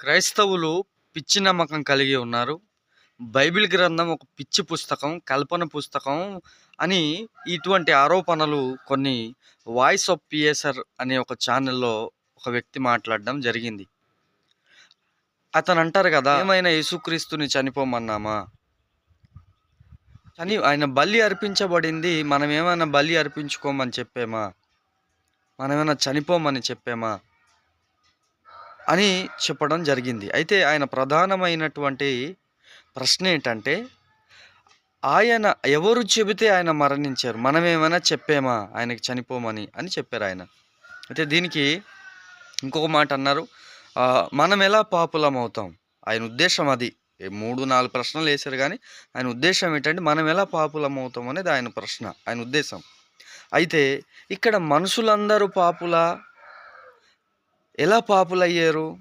క్రైస్తవులు పిచ్చి నమ్మకం కలిగి ఉన్నారు. బైబిల్ గ్రంథం ఒక పిచ్చి పుస్తకం, కల్పన పుస్తకం అని ఇటువంటి ఆరోపణలు కొన్ని 'వాయిస్ ఆఫ్ పిఎస్ఆర్' అనే ఒక ఛానెల్‌లో ఒక వ్యక్తి మాట్లాడడం జరిగింది. అతను అంటారు కదా ఏమైనా యేసుక్రీస్తుని చనిపోమన్నామా? అని ఆయన బలి అర్పించబడింది. మనం ఏమైనా బలి అర్పించుకోమని చెప్పామా? మనమేమైనా చనిపోమని చెప్పామా? అని చెప్పడం జరిగింది. అయితే ఆయన ప్రధానమైనటువంటి ప్రశ్న ఏంటంటే ఆయన ఎవరు చెబితే ఆయన మరణించారు? మనం ఏమైనా చెప్పామా ఆయనకి చనిపోమని అని చెప్పారు ఆయన అయితే దీనికి ఇంకొక మాట అన్నారు. మనమె ఎలా పాపులం అవుతాం ఆయన ఉద్దేశం అది. మూడు నాలుగు ప్రశ్నలు వేశారు కానీ ఆయన ఉద్దేశం ఏంటంటే, మనం ఎలా పాపులం అవుతాం అనేది ఆయన ప్రశ్న. ఆయన ఉద్దేశం. అయితే ఇక్కడ మనుషులందరూ పాపులా? ఎలా పాపులయ్యారు?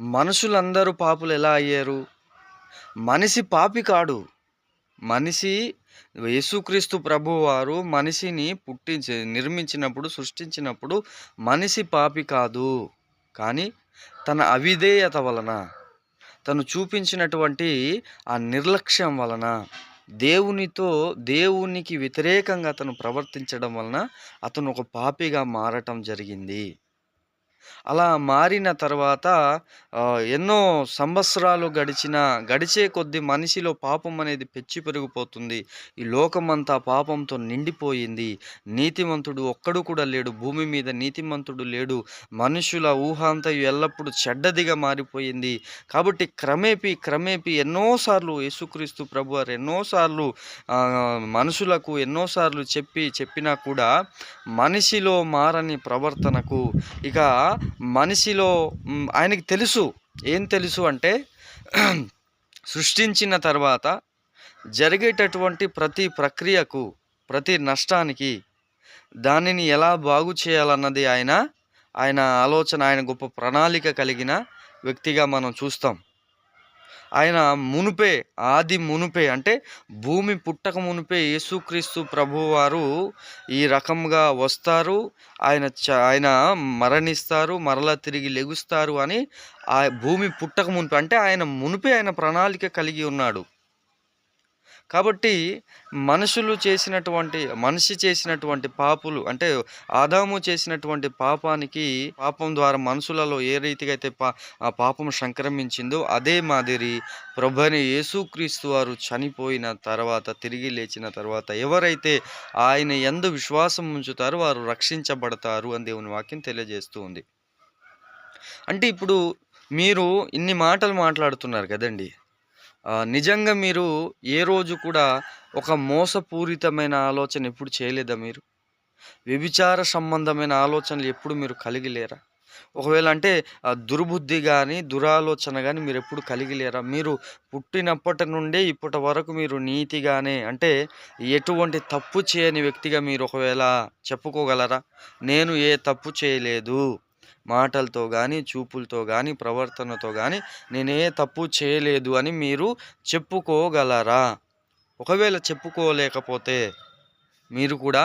మనుషులందరూ పాపులు ఎలా అయ్యారు? మనిషి పాపి కాడు. మనిషి యేసుక్రీస్తు ప్రభువారు మనిషిని పుట్టించి నిర్మించినప్పుడు, సృష్టించినప్పుడు మనిషి పాపి కాదు. కానీ తన అవిధేయత వలన, తను చూపించినటువంటి ఆ నిర్లక్ష్యం వలన, దేవునితో దేవునికి వ్యతిరేకంగా అతను ప్రవర్తించడం వలన అతను ఒక పాపిగా మారటం జరిగింది. అలా మారిన తర్వాత ఎన్నో సంవత్సరాలు గడిచినా, గడిచే కొద్ది మనిషిలో పాపం అనేది పెచ్చి పెరిగిపోతుంది. ఈ లోకమంతా పాపంతో నిండిపోయింది. నీతిమంతుడు ఒక్కడు కూడా లేడు. భూమి మీద నీతిమంతుడు లేడు. మనుషుల ఊహ ఎల్లప్పుడూ చెడ్డదిగా మారిపోయింది. కాబట్టి క్రమేపీ, క్రమేపీ ఎన్నోసార్లు యేసుక్రీస్తు ప్రభువారు ఎన్నోసార్లు మనుషులకు ఎన్నోసార్లు చెప్పి, చెప్పినా కూడా మనిషిలో మారని ప్రవర్తనకు ఇక మనిషిలో ఆయనకి తెలుసు. ఏం తెలుసు అంటే సృష్టించిన తర్వాత జరిగేటటువంటి ప్రతి ప్రక్రియకు, ప్రతి నష్టానికి దానిని ఎలా బాగు చేయాలన్నది ఆయన, ఆయన ఆలోచన, ఆయన గొప్ప ప్రణాళిక కలిగిన వ్యక్తిగా మనం చూస్తాం. ఆయన మునుపే, ఆది మునుపే అంటే భూమి పుట్టక మునుపే యేసుక్రీస్తు ప్రభువారు ఈ రకంగా వస్తారు. ఆయన చ ఆయన మరణిస్తారు. మరలా తిరిగి లెగుస్తారు అని ఆ భూమి పుట్టక మునుపే అంటే ఆయన మునుపే ఆయన ప్రణాళిక కలిగి ఉన్నాడు. కాబట్టి మనుషులు చేసినటువంటి మనిషి చేసినటువంటి పాపులు అంటే ఆదాము చేసినటువంటి పాపానికి పాపం ద్వారా మనుషులలో ఏ రీతిగా అయితే పా ఆ పాపం సంక్రమించిందో అదే మాదిరి ప్రభుని యేసుక్రీస్తు వారు చనిపోయిన తర్వాత, తిరిగి లేచిన తర్వాత ఎవరైతే ఆయన ఎందు విశ్వాసం ఉంచుతారో వారు రక్షించబడతారు అని దేవుని వాక్యం తెలియజేస్తూ ఉంది. అంటే ఇప్పుడు మీరు ఇన్ని మాటలు మాట్లాడుతున్నారు కదండీ! నిజంగా మీరు ఏ రోజు కూడా ఒక మోసపూరితమైన ఆలోచన ఎప్పుడు చేయలేదా మీరు? వ్యభిచార సంబంధమైన ఆలోచనలు ఎప్పుడు మీరు కలిగి లేరా? ఒకవేళ అంటే దుర్బుద్ధి కానీ దురాలోచన కానీ మీరు ఎప్పుడు కలిగి లేరా? మీరు పుట్టినప్పటి నుండే ఇప్పటి వరకు మీరు నీతిగానే అంటే ఎటువంటి తప్పు చేయని వ్యక్తిగా మీరు ఒకవేళ చెప్పుకోగలరా? నేను ఏ తప్పు చేయలేదు. మాటలతో కానీ చూపులతో కానీ ప్రవర్తనతో కానీ నేనే తప్పు చేయలేదు అని మీరు చెప్పుకోగలరా? ఒకవేళ చెప్పుకోలేకపోతే మీరు కూడా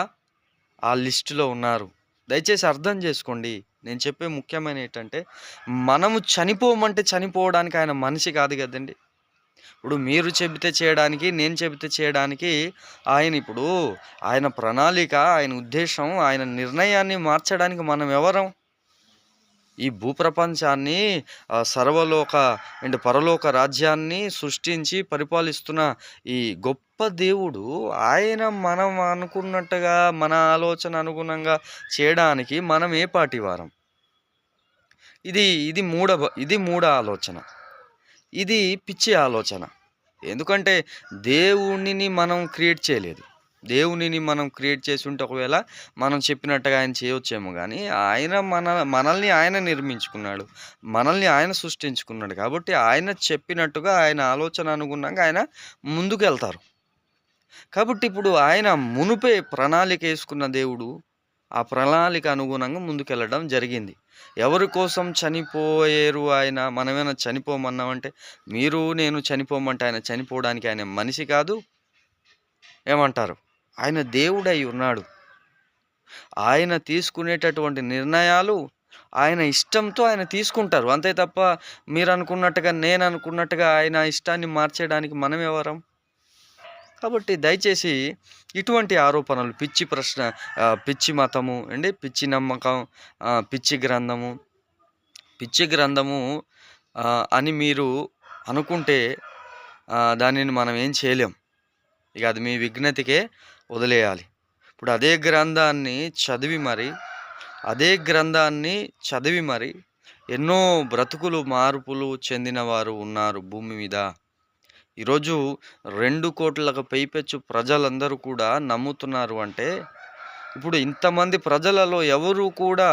ఆ లిస్టులో ఉన్నారు. దయచేసి అర్థం చేసుకోండి. నేను చెప్పే ముఖ్యమైన ఏంటంటే మనము చనిపోమంటే చనిపోవడానికి ఆయన మనిషి కాదు కదండి ఇప్పుడు మీరు చెబితే చేయడానికి, నేను చెబితే చేయడానికి ఆయన ఇప్పుడు ఆయన ప్రణాళిక, ఆయన ఉద్దేశం, ఆయన నిర్ణయాన్ని మార్చడానికి మనం ఎవరం? ఈ భూప్రపంచాన్ని సర్వలోక అండ్ పరలోక రాజ్యాన్ని సృష్టించి పరిపాలిస్తున్న ఈ గొప్ప దేవుడు ఆయన మనం అనుకున్నట్టుగా మన ఆలోచన అనుగుణంగా చేయడానికి మనం ఏ పాటి వారం? ఇది ఇది మూఢ ఇది మూఢ ఆలోచన. ఇది పిచ్చి ఆలోచన. ఎందుకంటే దేవునిని మనం క్రియేట్ చేయలేదు. దేవునిని మనం క్రియేట్ చేసి ఉంటే ఒకవేళ మనం చెప్పినట్టుగా ఆయన చేయొచ్చేమో కానీ ఆయన మన మనల్ని ఆయన నిర్మించుకున్నాడు. మనల్ని ఆయన సృష్టించుకున్నాడు. కాబట్టి ఆయన చెప్పినట్టుగా ఆయన ఆలోచన అనుగుణంగా ఆయన ముందుకెళ్తారు. కాబట్టి ఇప్పుడు ఆయన మునుపే ప్రణాళిక వేసుకున్న దేవుడు, ఆ ప్రణాళిక అనుగుణంగా ముందుకెళ్ళడం జరిగింది. ఎవరి కోసం చనిపోయారు ఆయన? మనమేమైనా చనిపోమన్నామంటే మీరు, నేను చనిపోమంటే ఆయన చనిపోవడానికి ఆయన మనిషి కాదు. ఏమంటారు? ఆయన దేవుడై ఉన్నాడు. ఆయన తీసుకునేటటువంటి నిర్ణయాలు ఆయన ఇష్టంతో ఆయన తీసుకుంటారు. అంతే తప్ప మీరు అనుకున్నట్టుగా నేను అనుకున్నట్టుగా ఆయన ఇష్టాన్ని మార్చేయడానికి మనం ఎవరం? కాబట్టి దయచేసి ఇటువంటి ఆరోపణలు పిచ్చి ప్రశ్న పిచ్చి మతము అండి పిచ్చి నమ్మకం పిచ్చి గ్రంథము పిచ్చి గ్రంథము అని మీరు అనుకుంటే దానిని మనం ఏం చేయలేం. ఇక అది మీ విఘ్నతకే వదిలేయాలి. ఇప్పుడు అదే గ్రంథాన్ని చదివి మరి అదే గ్రంథాన్ని చదివి మరి ఎన్నో బ్రతుకులు మార్పులు చెందినవారు ఉన్నారు భూమి మీద. ఈరోజు రెండు కోట్లకు పైపెచ్చు ప్రజలందరూ కూడా నమ్ముతున్నారు అంటే ఇప్పుడు ఇంతమంది ప్రజలలో ఎవరు కూడా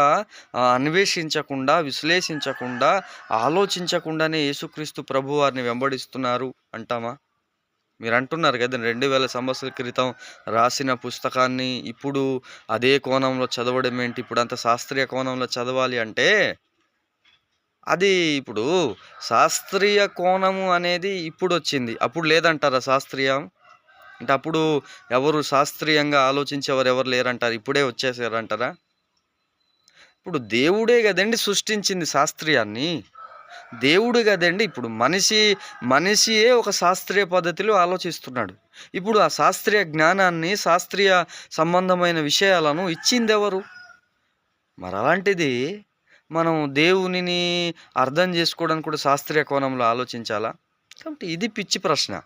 అన్వేషించకుండా విశ్లేషించకుండా ఆలోచించకుండానే యేసుక్రీస్తు ప్రభు వారిని వెంబడిస్తున్నారు అంటామా? మీరు అంటున్నారు కదా రెండు వేల సంవత్సరాల క్రితం రాసిన పుస్తకాన్ని ఇప్పుడు అదే కోణంలో చదవడం ఏంటి? ఇప్పుడు అంత శాస్త్రీయ కోణంలో చదవాలి అంటే అది ఇప్పుడు శాస్త్రీయ కోణము అనేది ఇప్పుడు వచ్చింది. అప్పుడు లేదంటారా శాస్త్రీయం? అంటే అప్పుడు ఎవరు శాస్త్రీయంగా ఆలోచించేవారు ఎవరు లేరంటారు? ఇప్పుడే వచ్చేసారంటారా? ఇప్పుడు దేవుడే కదండి సృష్టించింది శాస్త్రీయాన్ని. దేవుడు కదండి. ఇప్పుడు మనిషి మనిషియే ఒక శాస్త్రీయ పద్ధతిలో ఆలోచిస్తున్నాడు. ఇప్పుడు ఆ శాస్త్రీయ జ్ఞానాన్ని శాస్త్రీయ సంబంధమైన విషయాలను ఇచ్చింది ఎవరు మరి అలాంటిది మనం దేవునిని అర్థం చేసుకోవడానికి కూడా శాస్త్రీయ కోణంలో ఆలోచించాలా? కాబట్టి ఇది పిచ్చి ప్రశ్న.